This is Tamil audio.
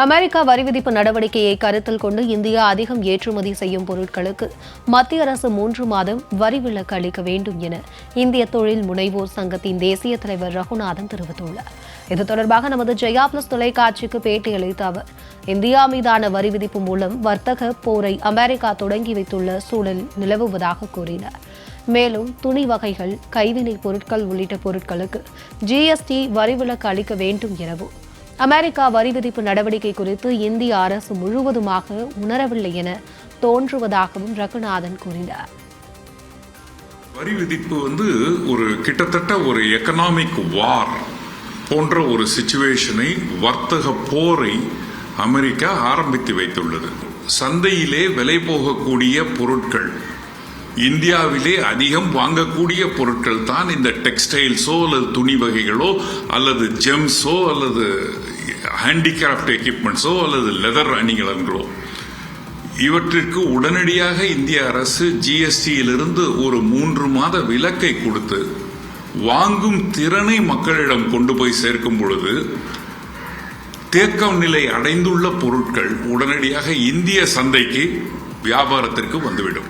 அமெரிக்கா வரி விதிப்பு நடவடிக்கையை கருத்தில் கொண்டு இந்தியா அதிகம் ஏற்றுமதி செய்யும் பொருட்களுக்கு மத்திய அரசு மூன்று மாதம் வரி விலக்கு அளிக்க வேண்டும் என இந்திய தொழில் முனைவோர் சங்கத்தின் தேசிய தலைவர் ரகுநாதன் தெரிவித்துள்ளார். இது தொடர்பாக நமது ஜெயா பிளஸ் தொலைக்காட்சிக்கு பேட்டியளித்த அவர் இந்தியா மீதான வரி விதிப்பு மூலம் வர்த்தக போரை அமெரிக்கா தொடங்கி வைத்துள்ள சூழல் நிலவுவதாக கூறினார். மேலும் துணி வகைகள் கைவினைப் பொருட்கள் உள்ளிட்ட பொருட்களுக்கு ஜிஎஸ்டி வரி விலக்கு அளிக்க வேண்டும் எனவும் அமெரிக்கா வரி விதிப்பு நடவடிக்கை குறித்து இந்திய அரசு முழுவதுமாக உணரவில்லை என தோன்றுவதாகவும் ரகுநாதன் கூறினார். வரி விதிப்பு வந்து ஒரு கிட்டத்தட்ட ஒரு எக்கனாமிக் வார் போன்ற ஒரு சுச்சுவேஷனை வர்த்தக போரை அமெரிக்கா ஆரம்பித்து வைத்துள்ளது. சந்தையிலே விலை போகக்கூடிய பொருட்கள் இந்தியாவிலே அதிகம் வாங்கக்கூடிய பொருட்கள் தான் இந்த டெக்ஸ்டைல்ஸோ அல்லது துணி வகைகளோ அல்லது ஜெம்ஸோ அல்லது ஹேண்டிகிராஃப்ட் எக்யூப்மெண்ட்ஸோ அல்லது லெதர் அணிகலன்களோ இவற்றிற்கு உடனடியாக இந்திய அரசு ஜிஎஸ்டியிலிருந்து ஒரு மூன்று மாத விலக்கை கொடுத்து வாங்கும் திறனை மக்களிடம் கொண்டு போய் சேர்க்கும் பொழுது தேக்கம் நிலை அடைந்துள்ள பொருட்கள் உடனடியாக இந்திய சந்தைக்கு வியாபாரத்திற்கு வந்துவிடும்.